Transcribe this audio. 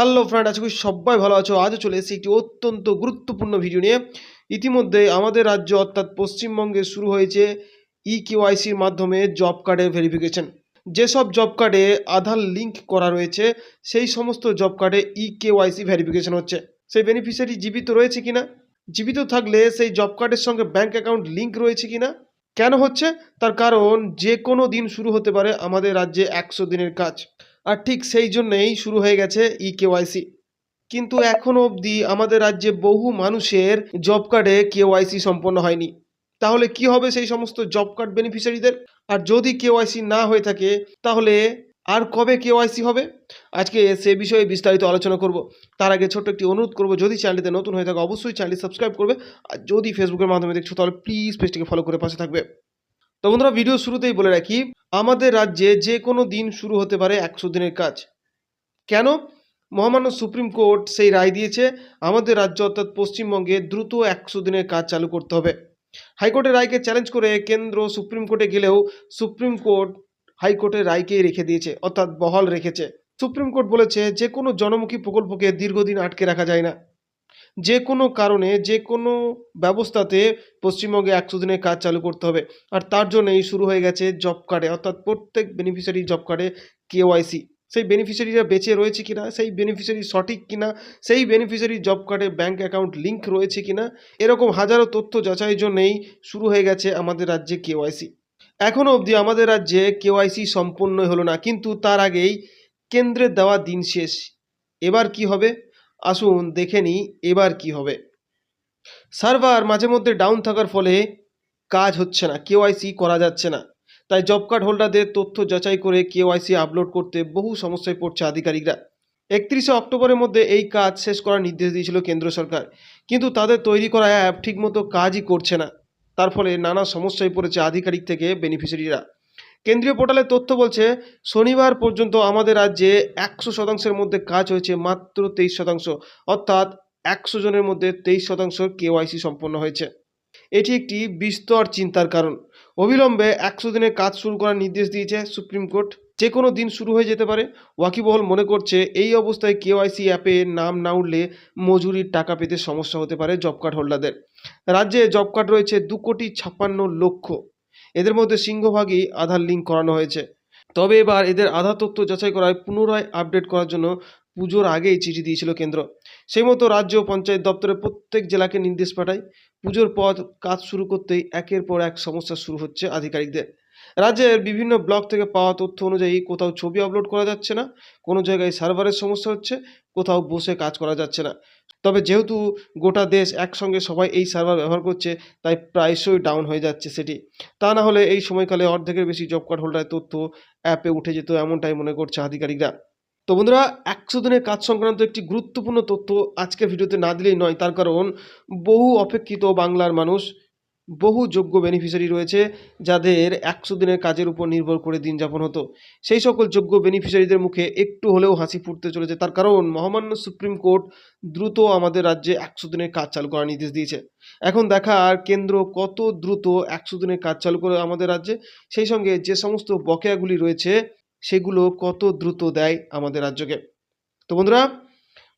Hello friend আশা করি সবাই ভালো আছো। আজও চলে এসেছি একটি অত্যন্ত গুরুত্বপূর্ণ ভিডিও নিয়ে। ইতিমধ্যে আমাদের রাজ্য অর্থাৎ পশ্চিমবঙ্গে শুরু হয়েছে ই কেওয়াইসির মাধ্যমে জব কার্ডের ভেরিফিকেশন যেসব জব কার্ডে আধার লিঙ্ক করা রয়েছে, সেই সমস্ত জব কার্ডে ই কেওয়াইসি ভেরিফিকেশন হচ্ছে। সেই বেনিফিশিয়ারি জীবিত রয়েছে কিনা? জীবিত থাকলে সেই জব কার্ডের সঙ্গে ব্যাংক অ্যাকাউন্ট লিঙ্ক রয়েছে কিনা? কেন হচ্ছে? তার কারণ যে কোনো দিন শুরু হতে পারে আমাদের রাজ্যে একশো দিনের কাজ। আর ঠিক সেই জন্যেই শুরু হয়ে গেছে ই কেওয়াইসি কিন্তু এখনও অবধি আমাদের রাজ্যে বহু মানুষের জব কার্ডে কেওয়াইসি সম্পন্ন হয়নি। তাহলে কি হবে সেই সমস্ত জব কার্ড বেনিফিশিয়ারিদের? আর যদি কেওয়াইসি না হয়ে থাকে, তাহলে আর কবে কেওয়াইসি হবে? আজকে সে বিষয়ে বিস্তারিত আলোচনা করব। তার আগে ছোট্ট একটি অনুরোধ করব, যদি চ্যানেলটিতে নতুন হয়ে থাকে, অবশ্যই চ্যানেলটি সাবস্ক্রাইব করবে। আর যদি ফেসবুকের মাধ্যমে দেখছ, তাহলে প্লিজ পেজটিকে ফলো করে পাশে থাকবে। তো বন্ধুরা ভিডিও শুরুতেই বলে রাখি, আমাদের রাজ্যে যে কোনো দিন শুরু হতে পারে একশো দিনের কাজ। কেন? মহামান্য সুপ্রিম কোর্ট সেই রায় দিয়েছে, আমাদের রাজ্য অর্থাৎ পশ্চিমবঙ্গে দ্রুত একশো দিনের কাজ চালু করতে হবে। হাইকোর্টের রায়কে চ্যালেঞ্জ করে কেন্দ্র সুপ্রিম কোর্টে গেলেও সুপ্রিম কোর্ট হাইকোর্টের রায়কেই রেখে দিয়েছে, অর্থাৎ বহাল রেখেছে। সুপ্রিম কোর্ট বলেছে, যে কোনো জনমুখী প্রকল্পকে দীর্ঘদিন আটকে রাখা যায় না। যে কোনো কারণে, যে কোনো ব্যবস্থাতে পশ্চিমবঙ্গে একশো দিনের কাজ চালু করতে হবে। আর তার জন্যই শুরু হয়ে গেছে জব কার্ডে, অর্থাৎ প্রত্যেক বেনিফিশিয়ারি জব কার্ডে কেওয়াইসি সেই বেনিফিশিয়ারিরা বেঁচে রয়েছে কিনা, সেই বেনিফিশিয়ারি সঠিক কিনা, সেই বেনিফিশিয়ারি জব কার্ডে ব্যাঙ্ক অ্যাকাউন্ট লিঙ্ক রয়েছে কিনা, এরকম হাজারো তথ্য যাচাইয়ের জন্যেই শুরু হয়ে গেছে আমাদের রাজ্যে কেওয়াইসি এখনও অবধি আমাদের রাজ্যে কেওয়াইসি সম্পূর্ণ হলো না, কিন্তু তার আগেই কেন্দ্রের দেওয়া দিন শেষ। এবার কি হবে? আসুন দেখে নিই এবার কি হবে। সার্ভার মাঝে মধ্যে ডাউন থাকার ফলে কাজ হচ্ছে না কেওয়াইসি করা যাচ্ছে না। তাই জব কার্ড হোল্ডারদের তথ্য যাচাই করে কেওয়াইসি আপলোড করতে বহু সমস্যায় পড়ছে আধিকারিকরা। একত্রিশে অক্টোবরের মধ্যে এই কাজ শেষ করার নির্দেশ দিয়েছিল কেন্দ্র সরকার। কিন্তু তাদের তৈরি করা অ্যাপ ঠিকমতো কাজই করছে না। তার ফলে নানা সমস্যায় পড়েছে আধিকারিক থেকে বেনিফিশিয়ারিরা কেন্দ্রীয় পোর্টালের তথ্য বলছে, শনিবার পর্যন্ত আমাদের রাজ্যে একশো শতাংশের মধ্যে কাজ হয়েছে মাত্র তেইশ শতাংশ। অর্থাৎ একশো জনের মধ্যে তেইশ শতাংশ কেওয়াইসি সম্পন্ন হয়েছে। এটি একটি বিস্তর চিন্তার কারণ। অবিলম্বে একশো দিনের কাজ শুরু করার নির্দেশ দিয়েছে সুপ্রিম কোর্ট। যে কোনো দিন শুরু হয়ে যেতে পারে। ওয়াকিবহল মনে করছে, এই অবস্থায় কেওয়াইসি অ্যাপে নাম না উঠলে মজুরির টাকা পেতে সমস্যা হতে পারে জব কার্ড হোল্ডারদের। রাজ্যে জব কার্ড রয়েছে দু কোটি ছাপ্পান্ন লক্ষ। এদের মধ্যে সিংহভাগই আধার লিঙ্ক করানো হয়েছে। তবে এবার এদের আধার তথ্য যাচাই করায় পুনরায় আপডেট করার জন্য পুজোর আগেই চিঠি দিয়েছিল কেন্দ্র। সেই মতো রাজ্য পঞ্চায়েত দপ্তরে প্রত্যেক জেলাকে নির্দেশ পাঠায়। পুজোর পর কাজ শুরু করতেই একের পর এক সমস্যা শুরু হচ্ছে আধিকারিকদের। রাজ্যের বিভিন্ন ব্লক থেকে পাওয়া তথ্য অনুযায়ী কোথাও ছবি আপলোড করা যাচ্ছে না, কোনো জায়গায় সার্ভারের সমস্যা হচ্ছে, কোথাও বসে কাজ করা যাচ্ছে না। তবে যেহেতু গোটা দেশ একসঙ্গে সবাই এই সার্ভার ব্যবহার করছে, তাই প্রায়শই ডাউন হয়ে যাচ্ছে সেটি। তা না হলে এই সময়কালে অর্ধেকের বেশি জব কার্ড হোল্ডারের তথ্য অ্যাপে উঠে যেত এমনটাই মনে করছে আধিকারিকরা। তো বন্ধুরা, একশো দিনের কাজ সংক্রান্ত একটি গুরুত্বপূর্ণ তথ্য আজকে ভিডিওতে না দিলেই নয়, তার কারণ বহু অপেক্ষিত বাংলার মানুষ বহু যোগ্য বেনিফিশিয়ারি রয়েছে যাদের একশো দিনের কাজের উপর নির্ভর করে দিন যাপন হতো। সেই সকল যোগ্য বেনিফিশিয়ারিদের মুখে একটু হলেও হাসি ফুটতে চলেছে। তার কারণ, মহামান্য সুপ্রিম কোর্ট দ্রুত আমাদের রাজ্যে একশো দিনের কাজ চালু করার নির্দেশ দিয়েছে। এখন দেখার কেন্দ্র কত দ্রুত একশো দিনের কাজ চালু করে আমাদের রাজ্যে? সেই সঙ্গে যে সমস্ত বকেয়াগুলি রয়েছে, সেগুলো কত দ্রুত দেয় আমাদের রাজ্যকে? তো বন্ধুরা